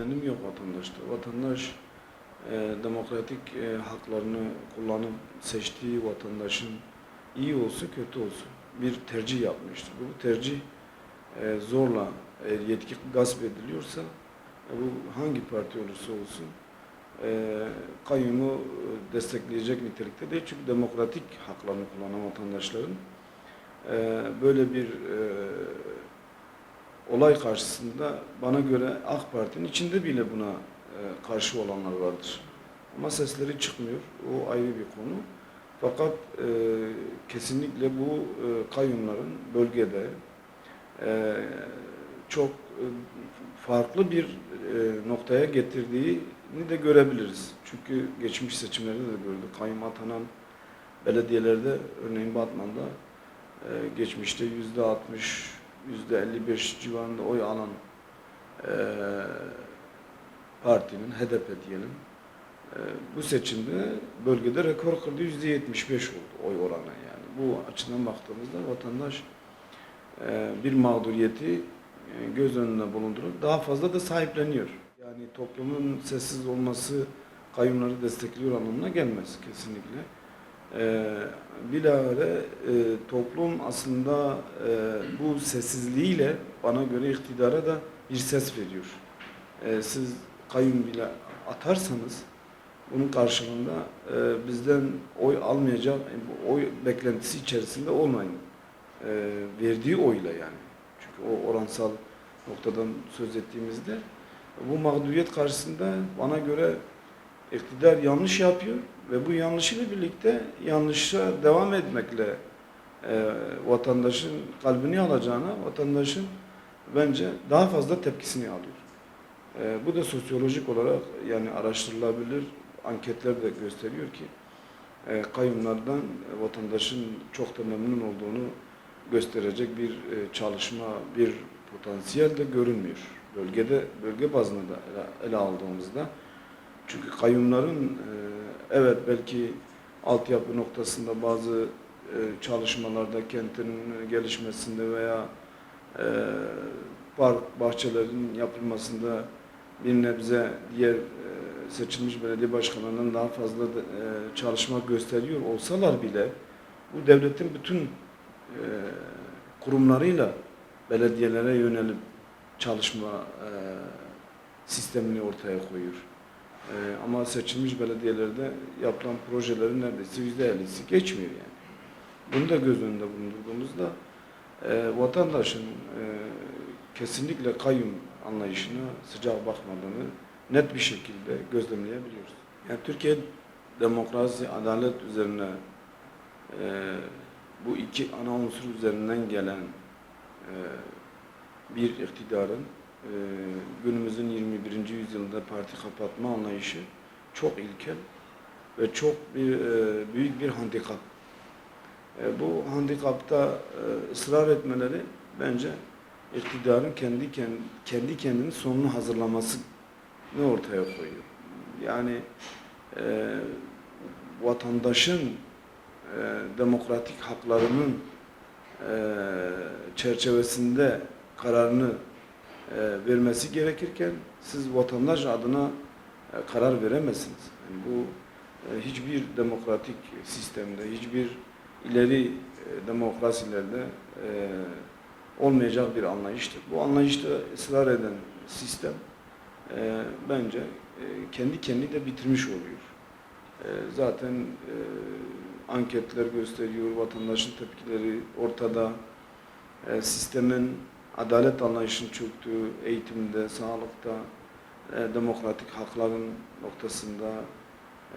izlenim yok vatandaşta. Vatandaş e, demokratik e, haklarını kullanıp seçtiği vatandaşın iyi olsun kötü olsun bir tercih yapmıştır. Bu tercih e, zorla eğer yetki gasp ediliyorsa e, bu hangi parti olursa olsun e, kayyumu e, destekleyecek nitelikte değil. Çünkü demokratik haklarını kullanan vatandaşların e, böyle bir e, olay karşısında bana göre AK Parti'nin içinde bile buna e, karşı olanlar vardır. Ama sesleri çıkmıyor. O ayrı bir konu. Fakat e, kesinlikle bu e, kayyumların bölgede e, çok e, farklı bir e, noktaya getirdiğini de görebiliriz. Çünkü geçmiş seçimlerde de gördük. Kayyum atanan belediyelerde örneğin Batman'da e, geçmişte yüzde 60, yüzde 55 civarında oy alan e, partinin, HDP diyelim, e, bu seçimde bölgede rekor kırdı, yüzde 75 oldu oy oranı yani. Bu açıdan baktığımızda vatandaş e, bir mağduriyeti e, göz önünde bulundurup daha fazla da sahipleniyor. Yani toplumun sessiz olması kayyumları destekliyor anlamına gelmez kesinlikle. Ee, bilahare e, toplum aslında e, bu sessizliğiyle bana göre iktidara da bir ses veriyor. E, siz kayyum bile atarsanız bunun karşılığında e, bizden oy almayacak, e, oy beklentisi içerisinde olmayın. E, verdiği oyla yani. Çünkü o oransal noktadan söz ettiğimizde bu mağduriyet karşısında bana göre iktidar yanlış yapıyor ve bu yanlışıyla birlikte yanlışa devam etmekle e, vatandaşın kalbini alacağına vatandaşın bence daha fazla tepkisini alıyor. E, bu da sosyolojik olarak yani araştırılabilir anketler de gösteriyor ki e, kayyumlardan e, vatandaşın çok da memnun olduğunu gösterecek bir e, çalışma, bir potansiyel de görünmüyor. Bölgede, bölge bazında da ele, ele aldığımızda çünkü kayyumların e, evet belki altyapı noktasında bazı e, çalışmalarda kentin gelişmesinde veya e, park bahçelerin yapılmasında bir nebze diğer e, seçilmiş belediye başkanlarından daha fazla e, çalışma gösteriyor olsalar bile bu devletin bütün e, kurumlarıyla belediyelere yönelip çalışma e, sistemini ortaya koyuyor. Ee, ama seçilmiş belediyelerde yapılan projelerin neredeyse yüzde ellisi geçmiyor yani. Bunu da göz önünde bulundurduğumuzda e, vatandaşın e, kesinlikle kayyum anlayışına sıcak bakmadığını net bir şekilde gözlemleyebiliyoruz. Yani Türkiye demokrasi, adalet üzerine e, bu iki ana unsur üzerinden gelen e, bir iktidarın günümüzün 21. yüzyılında parti kapatma anlayışı çok ilkel ve çok bir e, büyük bir handikap. E, bu handikapta e, ısrar etmeleri bence iktidarın kendi kendi, kendi kendinin sonunu hazırlaması ne ortaya koyuyor. Yani e, vatandaşın e, demokratik haklarının e, çerçevesinde kararını vermesi gerekirken siz vatandaş adına e, karar veremezsiniz. Yani bu e, hiçbir demokratik sistemde, hiçbir ileri e, demokrasilerde e, olmayacak bir anlayıştır. Bu anlayışta ısrar eden sistem e, bence e, kendi kendini de bitirmiş oluyor. E, zaten e, anketler gösteriyor, vatandaşın tepkileri ortada. E, sistemin adalet anlayışının çöktüğü eğitimde, sağlıkta, e, demokratik hakların noktasında,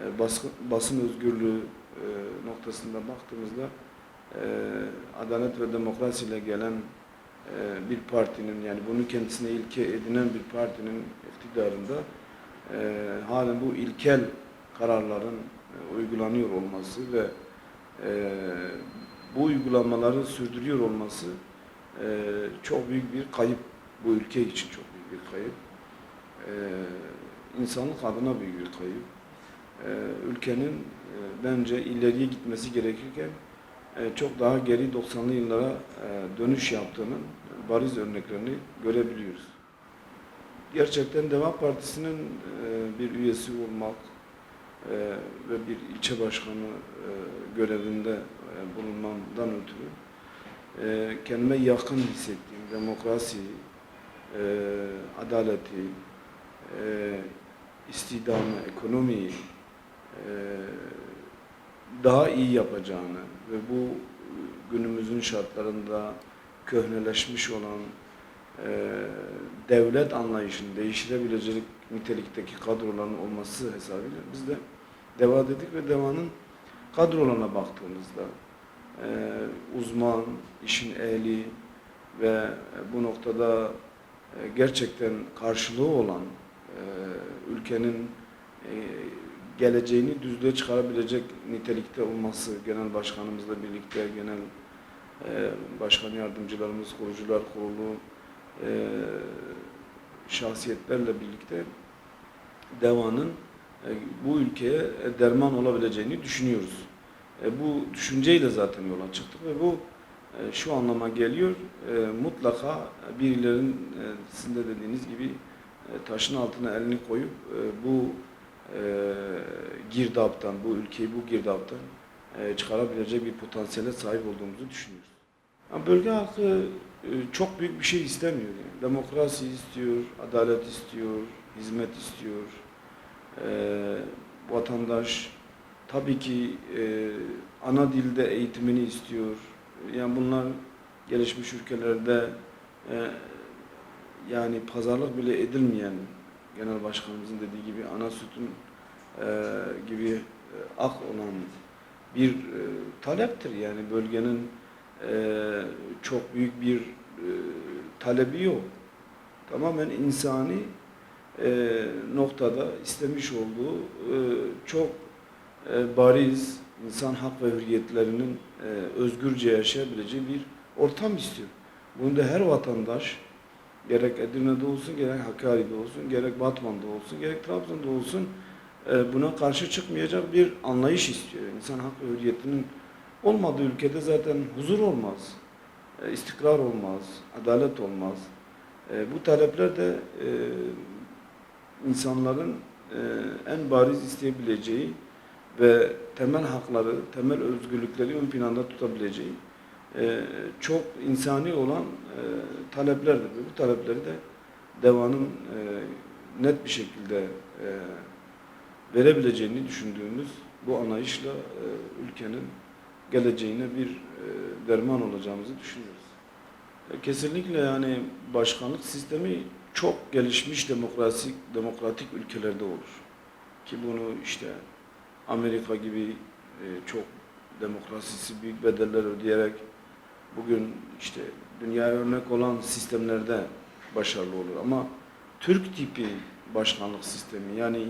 e, basın, basın özgürlüğü e, noktasında baktığımızda e, adalet ve demokrasiyle gelen e, bir partinin yani bunu kendisine ilke edinen bir partinin iktidarında e, halen bu ilkel kararların e, uygulanıyor olması ve e, bu uygulamaları sürdürüyor olması e, çok büyük bir kayıp bu ülke için çok büyük bir kayıp. E, insanlık adına büyük bir kayıp. E, ülkenin e, bence ileriye gitmesi gerekirken e, çok daha geri 90'lı yıllara e, dönüş yaptığının bariz örneklerini görebiliyoruz. gerçekten Deva Partisi'nin e, bir üyesi olmak e, ve bir ilçe başkanı e, görevinde e, bulunmamdan ötürü e, kendime yakın hissettiğim demokrasi, e, adaleti, e, istidamı, ekonomiyi e, daha iyi yapacağını ve bu günümüzün şartlarında köhneleşmiş olan e, devlet anlayışını değiştirebilecek nitelikteki kadroların olması hesabıyla biz de deva dedik ve devanın kadrolarına baktığımızda e, uzman, işin ehli ve bu noktada e, gerçekten karşılığı olan e, ülkenin e, geleceğini düzlüğe çıkarabilecek nitelikte olması genel başkanımızla birlikte genel e, başkan yardımcılarımız, kurucular kurulu e, şahsiyetlerle birlikte devanın e, bu ülkeye e, derman olabileceğini düşünüyoruz. E, bu düşünceyle zaten yola çıktık ve bu e, şu anlama geliyor. E, mutlaka birilerin e, sizin de dediğiniz gibi e, taşın altına elini koyup e, bu e, girdaptan, bu ülkeyi bu girdaptan e, çıkarabilecek bir potansiyele sahip olduğumuzu düşünüyoruz. Ama bölge halkı e, çok büyük bir şey istemiyor. Yani. Demokrasi istiyor, adalet istiyor, hizmet istiyor. E, vatandaş tabii ki e, ana dilde eğitimini istiyor. Yani bunlar gelişmiş ülkelerde e, yani pazarlık bile edilmeyen genel başkanımızın dediği gibi ana sütün e, gibi e, ak olan bir e, taleptir. Yani bölgenin e, çok büyük bir e, talebi yok. Tamamen insani e, noktada istemiş olduğu e, çok e, bariz insan hak ve hürriyetlerinin e, özgürce yaşayabileceği bir ortam istiyor. Bunu da her vatandaş gerek Edirne'de olsun, gerek Hakkari'de olsun, gerek Batman'da olsun, gerek Trabzon'da olsun e, buna karşı çıkmayacak bir anlayış istiyor. İnsan hak ve hürriyetinin olmadığı ülkede zaten huzur olmaz, istikrar olmaz, adalet olmaz. Bu talepler de insanların en bariz isteyebileceği ve temel hakları, temel özgürlükleri ön planda tutabileceği e, çok insani olan e, taleplerdir. Bu talepleri de devanın e, net bir şekilde e, verebileceğini düşündüğümüz bu anlayışla e, ülkenin geleceğine bir e, derman olacağımızı düşünüyoruz. E, kesinlikle yani başkanlık sistemi çok gelişmiş demokrasi, demokratik ülkelerde olur. Ki bunu işte Amerika gibi e, çok demokrasisi büyük bedeller ödeyerek bugün işte dünya örnek olan sistemlerde başarılı olur. Ama Türk tipi başkanlık sistemi yani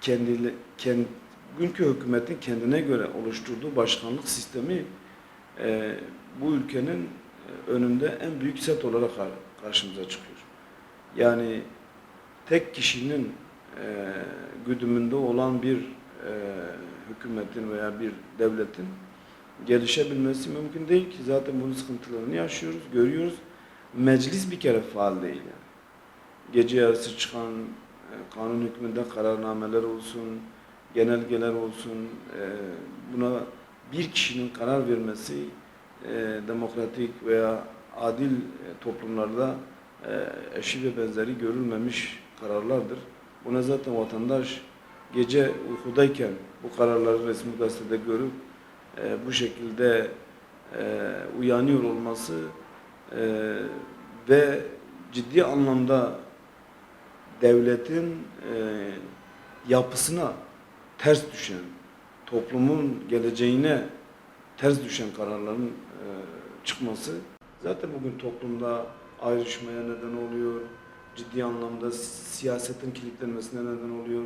kendi, kendi bugünkü hükümetin kendine göre oluşturduğu başkanlık sistemi e, bu ülkenin önünde en büyük set olarak karşımıza çıkıyor. Yani tek kişinin e, güdümünde olan bir hükümetin veya bir devletin gelişebilmesi mümkün değil ki. Zaten bunun sıkıntılarını yaşıyoruz, görüyoruz. Meclis bir kere faal değil yani. Gece yarısı çıkan e, kanun hükmünde kararnameler olsun, genelgeler olsun, e, buna bir kişinin karar vermesi e, demokratik veya adil e, toplumlarda e, eşi ve benzeri görülmemiş kararlardır. Buna zaten vatandaş gece uykudayken bu kararları resmi gazetede görüp e, bu şekilde e, uyanıyor olması e, ve ciddi anlamda devletin e, yapısına ters düşen, toplumun geleceğine ters düşen kararların e, çıkması zaten bugün toplumda ayrışmaya neden oluyor, ciddi anlamda siyasetin kilitlenmesine neden oluyor,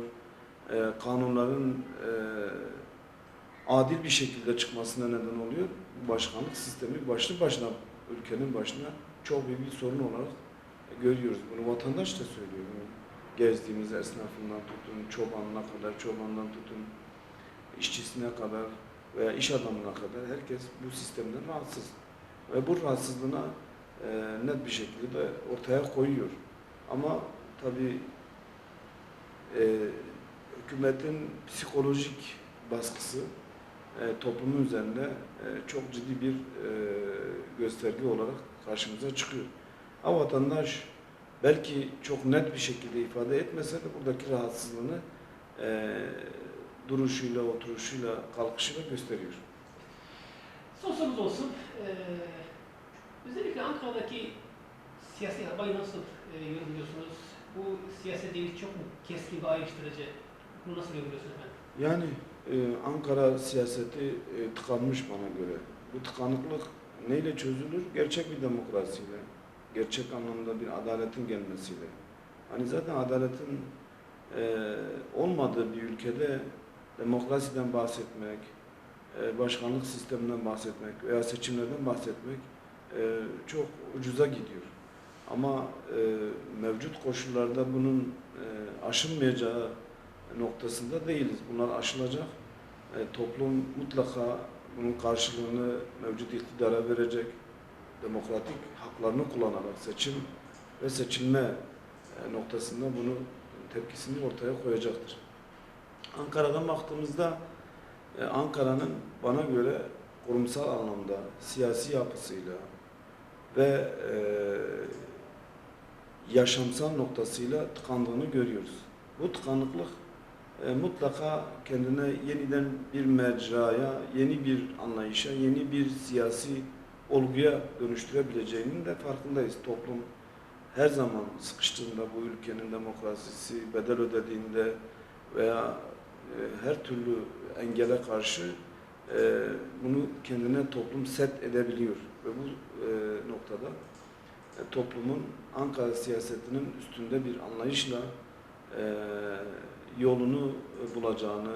e, kanunların e, adil bir şekilde çıkmasına neden oluyor. Başkanlık sistemi başlı başına ülkenin başına çok büyük bir sorun olarak görüyoruz. Bunu vatandaş da söylüyor. Gezdiğimiz esnafından tutun, çobanına kadar, çobandan tutun, işçisine kadar veya iş adamına kadar herkes bu sistemden rahatsız. Ve bu rahatsızlığına e, net bir şekilde ortaya koyuyor. Ama tabii e, hükümetin psikolojik baskısı e, toplumun üzerinde e, çok ciddi bir e, gösterge olarak karşımıza çıkıyor. Ama vatandaş belki çok net bir şekilde ifade etmese de buradaki rahatsızlığını e, duruşuyla, oturuşuyla, kalkışıyla gösteriyor. Son sorumuz olsun. Ee, özellikle Ankara'daki siyasi havayı nasıl e, yorumluyorsunuz? Bu siyaseti çok mu keskin ve ayrıştırıcı? Bunu nasıl yorumluyorsunuz efendim? Yani e, Ankara siyaseti e, tıkanmış bana göre. Bu tıkanıklık neyle çözülür? Gerçek bir demokrasiyle, gerçek anlamda bir adaletin gelmesiyle. Hani zaten adaletin e, olmadığı bir ülkede demokrasiden bahsetmek, e, başkanlık sisteminden bahsetmek veya seçimlerden bahsetmek e, çok ucuza gidiyor. Ama e, mevcut koşullarda bunun e, aşılmayacağı noktasında değiliz. Bunlar aşılacak. E, toplum mutlaka bunun karşılığını mevcut iktidara verecek. Demokratik haklarını kullanarak seçim ve seçilme e, noktasında bunu tepkisini ortaya koyacaktır. Ankara'dan baktığımızda e, Ankara'nın bana göre kurumsal anlamda siyasi yapısıyla ve e, yaşamsal noktasıyla tıkandığını görüyoruz. Bu tıkanıklık e, mutlaka kendine yeniden bir mecraya, yeni bir anlayışa, yeni bir siyasi olguya dönüştürebileceğinin de farkındayız. Toplum her zaman sıkıştığında bu ülkenin demokrasisi bedel ödediğinde veya e, her türlü engele karşı e, bunu kendine toplum set edebiliyor ve bu noktada toplumun Ankara siyasetinin üstünde bir anlayışla e, yolunu e, bulacağını,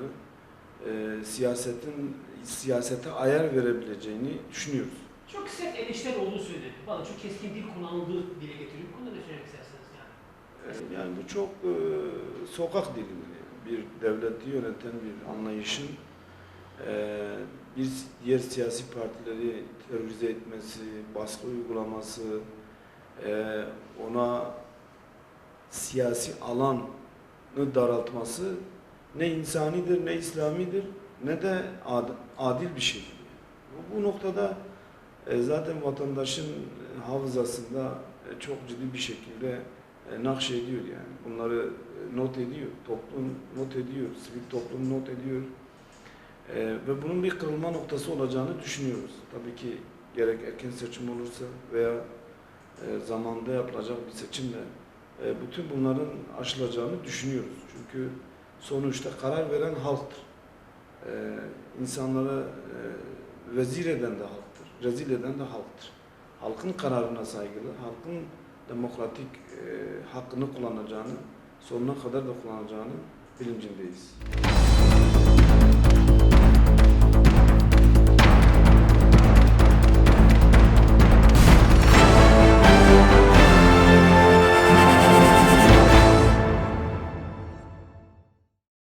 e, siyasetin siyasete ayar verebileceğini düşünüyoruz. Çok sert eleştiri olduğu söyledi. Valla çok keskin dil kullanıldığı dile getiriyor. Bu konuda ne söylemek istersiniz yani? E, Yani bu çok e, sokak dili. Bir devleti yöneten bir anlayışın e, bir diğer siyasi partileri terörize etmesi, baskı uygulaması, e, ona siyasi alanı daraltması ne insanidir, ne İslamidir, ne de ad- adil bir şey. Bu, noktada e, zaten vatandaşın hafızasında e, çok ciddi bir şekilde e, nakşediyor yani. Bunları not ediyor, toplum not ediyor, sivil toplum not ediyor. Ve bunun bir kırılma noktası olacağını düşünüyoruz. Tabii ki gerek erken seçim olursa veya zamanda yapılacak bir seçimle bütün bunların aşılacağını düşünüyoruz. Çünkü sonuçta karar veren halktır. E, insanlara e, vezir eden de halktır, rezil eden de halktır. Halkın kararına saygılı, halkın demokratik e, hakkını kullanacağını, sonuna kadar da kullanacağını bilincindeyiz.